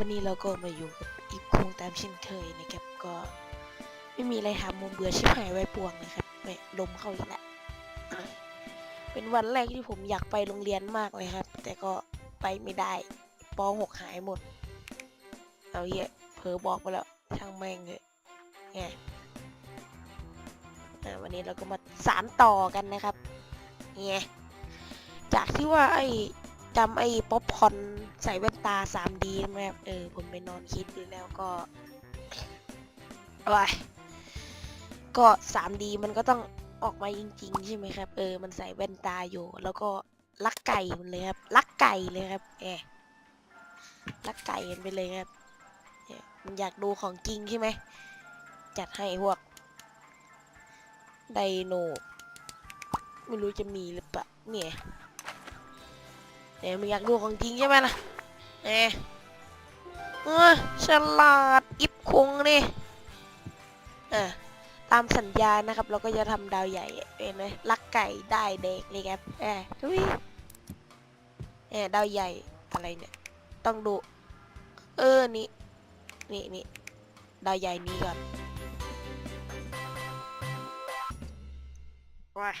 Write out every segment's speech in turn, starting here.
วันนี้เราก็มาอยู่กับอีกคงตามเช่นเคยนะครับก็ไม่มีอะไรทำมุมเบื่อชิบหายไว้ปวงนะครับแม่ลมเข้าอีกแล้วอะเป็นวันแรกที่ผมอยากไปโรงเรียนมากเลยครับ แต่ก็ไปไม่ได้ป .6 หายหมด เอาเหี้ยเผลอบอกไปแล้วช่างแม่งเลยไงอะวันนี้เราก็มาสารต่อกันนะครับไงจากที่ว่าไอ จำไอ้ป๊อปคอนใส่แว่นตา 3D ไหมครับเออ ผมไปนอนคิดดูแล้วก็ว้ายก็ 3D มันก็ต้องออกมาจริง ๆ ใช่ไหมครับ เออ มันใส่แว่นตาอยู่ แล้วก็ลักไก่มันเลยครับ ลักไก่เลยครับแอบลักไก่กันไปเลยครับเนี่ยมันอยากดูของจริงใช่ไหม จัดให้พวกไดโน ไม่รู้จะมีหรือเปล่าเนี่ย เนี่ยมึงอยากดูของจริงใช่ไหมล่ะเอ๊ะเออฉลาดอิบคงนี่อะตามสัญญานะครับ เราก็จะทำดาวใหญ่เห็นไหมลักไก่ได้เด็กเลยครับแอบทุยแอบดาวใหญ่อะไรเนี่ย ต้องดู เออนี่นี่นี่ดาวใหญ่นี้ก่อนว้า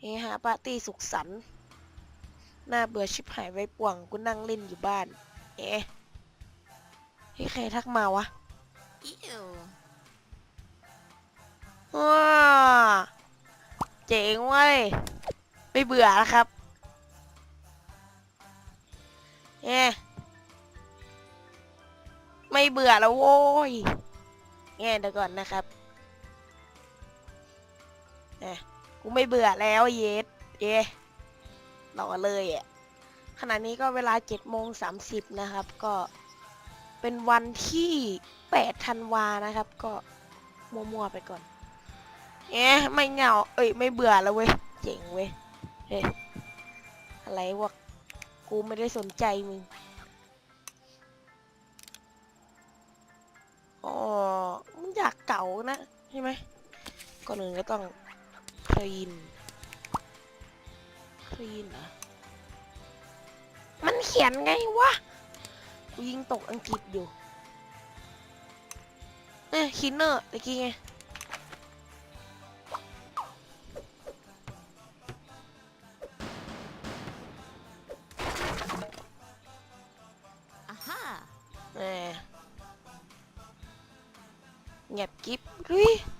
เฮฮาปาร์ตี้สุขสันต์ น่าเบื่อชิบหายไว้ป่วงกูนั่งเล่นอยู่บ้าน เอ๊ะเฮ้ยใครทักมาวะ Ew. ว้าเจ๋งเว้ยไม่เบื่อแล้วครับเอ๊ะไม่เบื่อแล้วโว้ยแง่เดี๋ยวก่อนนะครับเอ๊ะกูไม่เบื่อแล้วเยสเอ๊ะ รอเลยอะขณะนี้ก็เวลา7โมง30นะครับ ก็เป็นวันที่8ธันวานะครับ ก็มัวๆไปก่อนเอ๊ะไม่เหงา เอ้ยไม่เบื่อแล้วเว้ยเจ๋งเว้ยเฮ้ยอะไรวะกูไม่ได้สนใจมึงอ๋อมึงอยากเก่านะใช่ไหมก่อนอื่นก็ต้องคลีน คลีนเหรอ มันเขียนไงวะกูยิงตกอังกฤษอยู่เอ้ยคินเนอร์ตะกี้ไง Aha. แหมเงียบกิ๊บเฮ้ยเนี่ย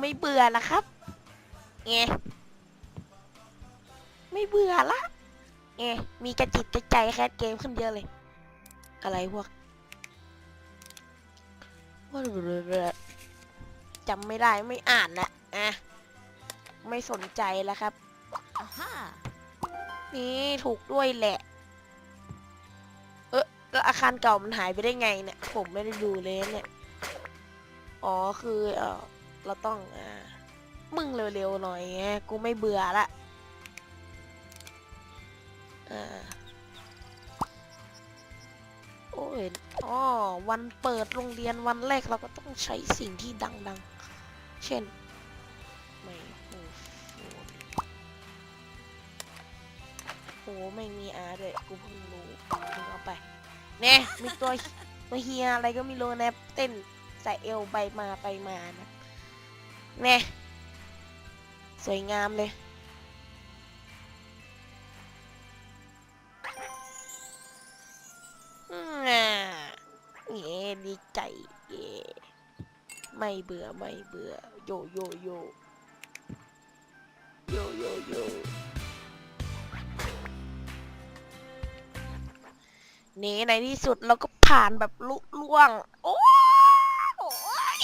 ไม่เบื่อละครับเงไม่เบื่อละเงมีกระจิตกระใจแคสเกมขึ้นเยอะเลย อะไรพวกจำไม่ได้ไม่อ่านละอะไม่สนใจแล้วครับ Aha. นี่ถูกด้วยแหละ เออแล้วอาคารเก่ามันหายไปได้ไงเนี่ย ผมไม่ได้ดูเลยเนี่ย อ๋อคือเออ เราต้องอ่ามึงเร็วๆหน่อยไงกูไม่เบื่อละอ่าโอ้ยอ๋อวันเปิดโรงเรียนวันแรกเราก็ต้องใช้สิ่งที่ดังๆ เช่นไม่โอ้โหโหไม่มีอาด้วยกูเพิ่งรู้มึงเอาไปเน่มีตัวตัวเฮียอะไรก็ไม่รู้นะเต้นใส่เอวไปมาไปมานะ เน่สวยงามเลย เย่ดีใจเย่ไม่เบื่อไม่เบื่อ โยโยโยโยโยโยนี่ในที่สุดเราก็ผ่านแบบลุล่วง โอ้ย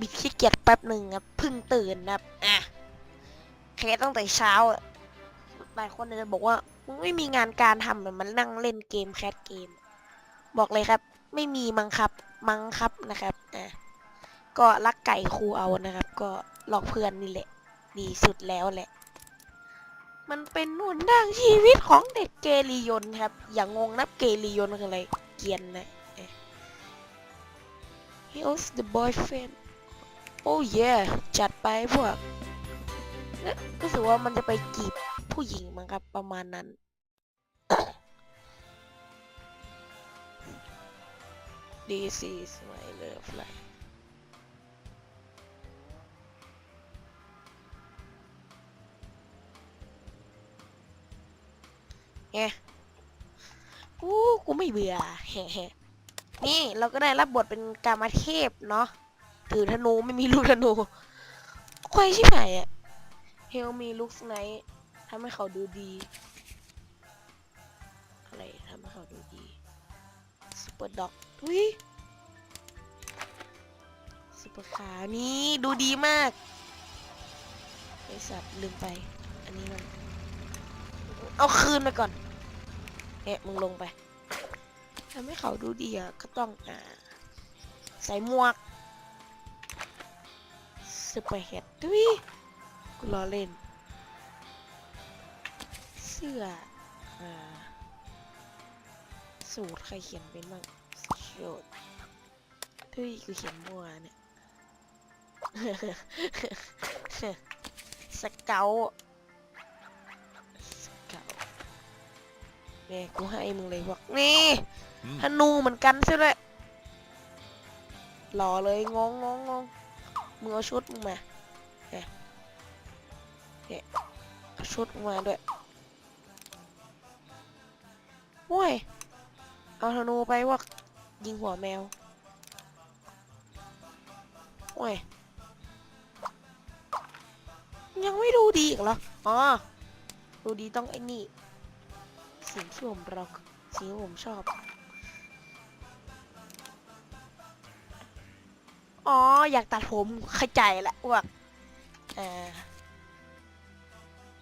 บิดขี้เกียจแป๊บหนึ่งครับเพิ่งตื่นนะครับอะแค่ตั้งแต่เช้าอะหลายคนจจะบอกว่าไม่มีงานการทำเหมือนมันนั่งเล่นเกมแคสเกม บอกเลยครับ ไม่มีมังครับมังครับนะครับอะก็ลักไก่ครูเอานะครับ ก็หลอกเพื่อนนี่แหละ ดีสุดแล้วแหละ มันเป็นหนุนทางชีวิตของเด็กเกลียนครับ อย่างงงนะเกลียนคืออะไรเกียนนะเอ๊ะ He was the boyfriend โอ้เย่จัดไปพวกเอ๊ะรู้สึกว่ามันจะไปจีบผู้หญิงมั้งครับประมาณนั้น This is my love life ไงกูกูไม่เบื่อแฮะๆนี่เราก็ได้รับบทเป็นกามาเทพเนาะ ถือธนูไม่มีลูกธนูควายชิบหายอะเฮลมีลุคไนท์ทำให้เขาดูดี อะไรทำให้เขาดูดีซูเปอร์ด็อกทุยซูเปอร์ขาวนี่ดูดีมากไอสัตว์ลืมไป อันนี้มัน เอาคืนไปก่อนเอ๊ะมึงลงไปทำให้เขาดูดีอะก็ต้องอ่าใส่หมวก ซูเปอร์เฮดดุยกูล้อเล่น เสื้ออ่าสูตรใครเขียนเป็นบ้างสูตรดุยกูเขียนมั่วเนี่ยสเกลสเกลเนี่ยกูให้มึงเลยบอกนี่อืมธนูเหมือนกันใช่ไหมหล่อเลยงงงงงง มึงเอาชุดมึงมาเนี่ยเนี่ยเอาชุดมึงมาด้วยโว้ยเอาธนูไปว่ายิงหัวแมวโว้ยยังไม่ดูดีอีกเหรอ อ๋อ ดูดีต้องไอ้นี่ สิ่งที่ผมรักสิ่งที่ผมชอบ อ๋อ อยากตัดผมเข้าใจละว่าเออ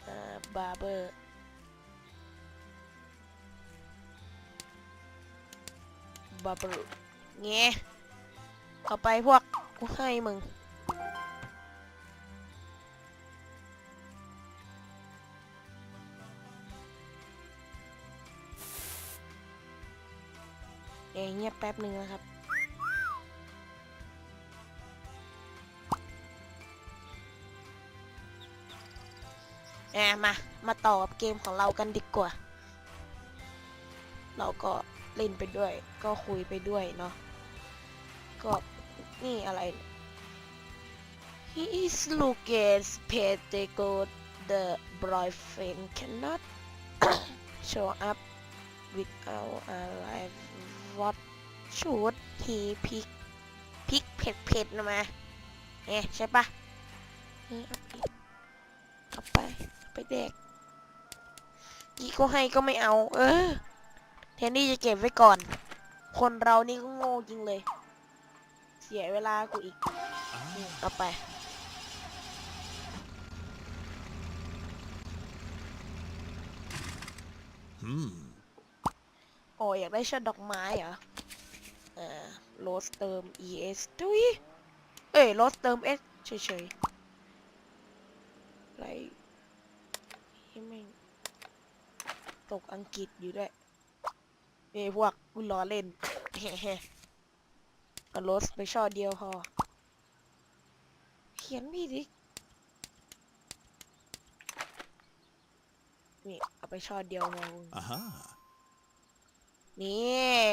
เออบาร์เบอร์บาร์เบอร์เงี้ยเอาไปพวกกูให้มึงเอยเงียบแป๊บหนึ่งนะครับ มา มาต่อกับเกมของเรากันดีกว่า เราก็เล่นไปด้วย ก็คุยไปด้วยเนาะ ก็นี่อะไร He is looking pretty good the boyfriend cannot show up without a live what should he pick พริกเผ็ดเผ็ดๆนะมาเอ๊ะใช่ปะเออเอาไป เอาไปเอาไปแดกอีกก็ให้ก็ไม่เอา เออแทนที่จะเก็บไว้ก่อน คนเรานี่ก็โง่จริงเลย เสียเวลากูอีกอ่านี่เอาไปอืมโอ้อยากได้ช่อดอกไม้เหรอเอ่อโรสเติม es ดุยเอ้ยโรสเติม s เฉยๆไร ที่แม่งตกอังกฤษอยู่ด้วยเอ้ยพวกกูล้อเล่นเฮ้ๆเอาโรสไปช่อเดียวพอ เขียนพี่ดิ นี่ เอาไปช่อเดียวมามึงอ่าฮะนี่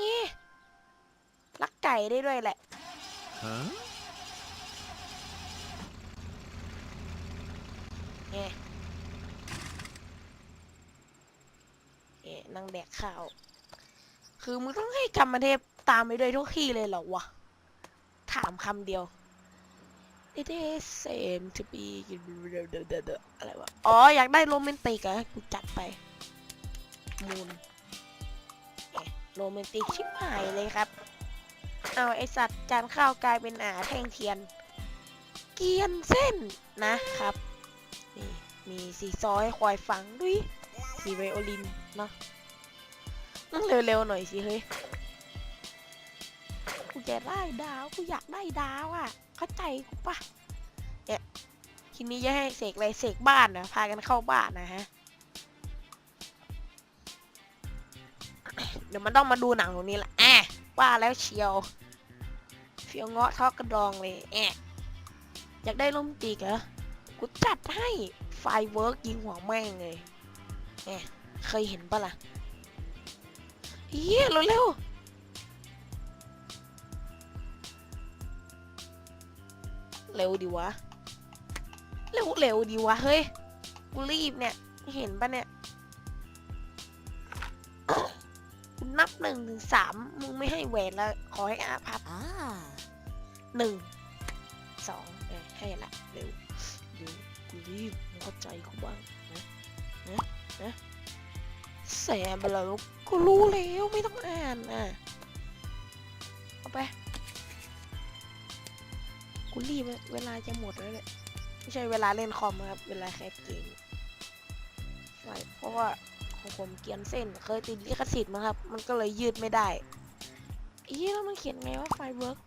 นี่ลักไก่ได้ด้วยแหละฮ เอ๊ะเอ๊ะนั่งแดกข้าว คือมึงต้องให้กรรมเทพตามไปด้วยทุกที่เลยเหรอวะ ถามคำเดียว It is same to be อะไรวะ อ๋อ อยากได้โรแมนติกอะกูจัดไป มูนเอ๊ะโรแมนติกชิบหายเลยครับ เอาไอสัตว์จานข้าวกลายเป็นอาแท่งเทียน เกียนเส้นนะครับ มีสีซอยควายฟังด้วยสีไวโอลินเนาะต้องเร็วๆหน่อยสิเฮ้ยกูจะได้ดาวกูอยากได้ดาวอะ่ะ เข้าใจกูปะเนี่ยทีนี้จะให้เสกอะไรเสกบ้านนะพากันเข้าบ้านนะฮะเดี๋ยวมันต้องมาดูหนังตรงนี้ละแอะว่าแล้วเชียวเฟียวเงาะทอกกระดองเลยแอะอยากได้ล่มตีกเหรอกูจัดให้ ไฟเวิร์กยิงหัวแม่งเลยแอะเคยเห็นปะล่ะเฮียเร็วเร็วๆเร็วดีวะ เร็วเร็วดีวะ เฮ้ย กูรีบเนี่ย เห็นปะเนี่ยกูนับหนึ่งถึงสามมึงไม่ให้แหวนแล้ว ขอให้อาพับ Ah. หนึ่งสองเออให้ละเร็วเร็วกูรีบมึง เข้าใจกูบ้างนะนะนะแสบไปแล้วกูรู้แล้วไม่ต้องอ่านอะเอาไปกูรีบเวลาจะหมดแล้วเนี่ยไม่ใช่เวลาเล่นคอมนะครับ เวลาแคสเกมใช่เพราะว่าของผมเกียนเส้นเคยติดลิขสิทธิ์มาครับ มันก็เลยยืดไม่ได้อีแล้วมันเขียนไงว่าไฟเวิร์ก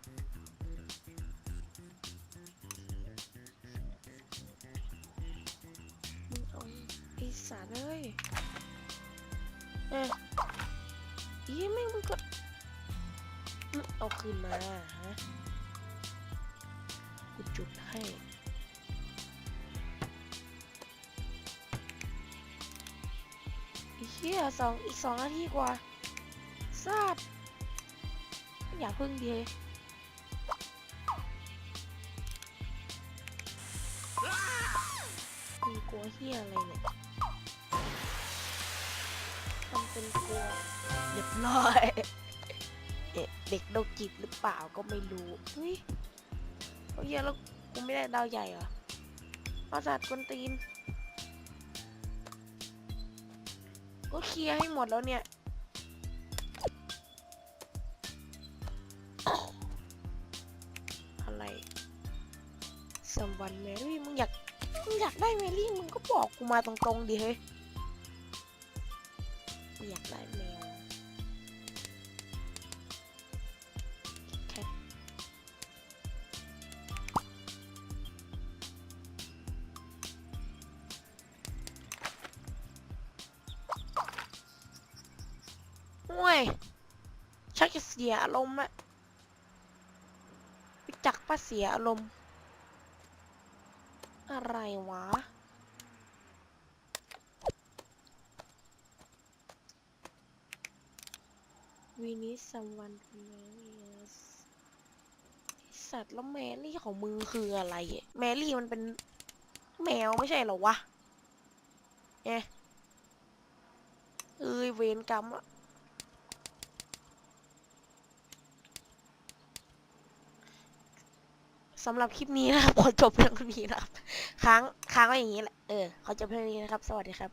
สารเอ้ยเอ๊ะอีแม่งมึงก็มึงเอาคืนมาฮะกูจุดให้ไอ้เหี้ยสองอีกสองนาทีกว่าทราบอย่าพึ่งดีมึงกลัวเหี้ยอะไรเนี่ยทำ เป็นกลัวเรียบร้อย เด็กโรคจิตหรือเปล่าก็ไม่รู้เฮ้ยโอ้ยแล้วกูไม่ได้ดาวใหญ่เหรอมาจัดกวนตีน ก็เคลียร์ให้หมดแล้วเนี่ย อะไรสัมวันแมรี่มึงอยาก มึงอยากได้แมรี่มึงก็บอกกูมาตรงๆดิเฮ้ย ย ชักจะเสียอารมณ์อะไปจักป้าเสียอารมณ์ อะไรวะ We need someone to marry us ไอ้สัตว์แล้วแมรี่ของมึงคืออะไรอะแมรี่มันเป็นแมวไม่ใช่เหรอวะเอ๊ะเอ้ยเวรกรรมอะ สำหรับคลิปนี้นะครับขอจบเพียงเท่านี้นะครับ ค้างค้างไว้อย่างนี้แหละ เออขอจบเพียงเท่านี้นะครับ สวัสดีครับ